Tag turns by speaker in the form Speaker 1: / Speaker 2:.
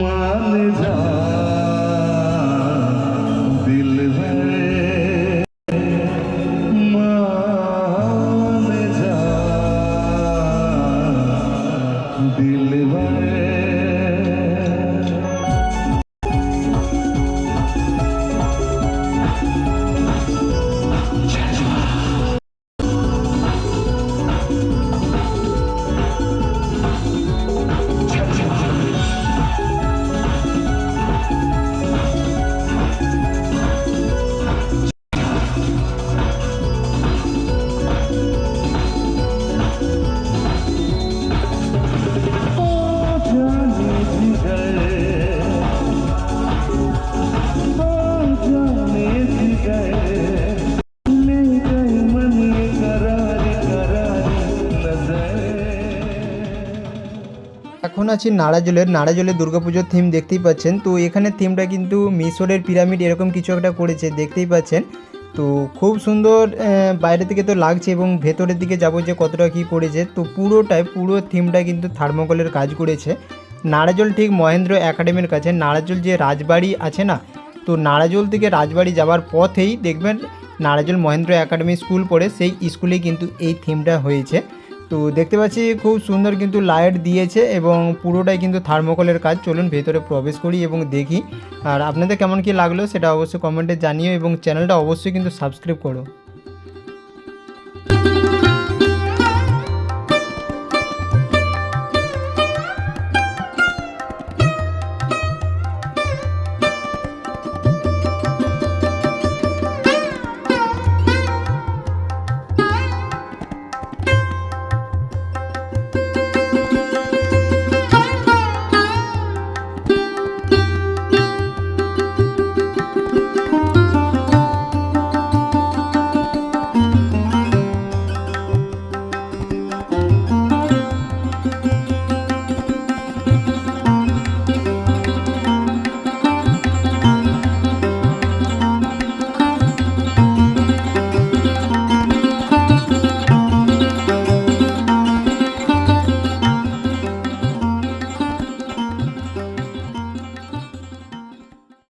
Speaker 1: मान जा
Speaker 2: এখন আছি নাড়াজলের নাড়াজলের দুর্গাপুজোর থিম দেখতেই পাচ্ছেন। তো এখানে থিমটা কিন্তু মিশরের পিরামিড এরকম কিছু একটা করেছে, দেখতেই পাচ্ছেন। তো খুব সুন্দর বাইরে থেকে তো লাগছে এবং ভেতরের দিকে যাব যে কতটা কী করেছে। তো পুরোটাই, পুরো থিমটা কিন্তু থার্মোকলের কাজ করেছে। নাড়াজল ঠিক মহেন্দ্র একাডেমির কাছে। নাড়াজল যে রাজবাড়ি আছে না, তো নাড়াজল থেকে রাজবাড়ি যাওয়ার পথেই দেখবেন নাড়াজল মহেন্দ্র একাডেমি স্কুল পড়ে, সেই স্কুলেই কিন্তু এই থিমটা হয়েছে। তো দেখতে পাচ্ছি খুব সুন্দর কিন্তু লাইট দিয়েছে এবং পুরোটাই কিন্তু থার্মোকলের কাজ। চলুন ভেতরে প্রবেশ করি এবং দেখি। আর আপনাদের কেমন কি লাগল সেটা অবশ্যই কমেন্টে জানিও এবং চ্যানেলটা অবশ্যই কিন্তু সাবস্ক্রাইব করো।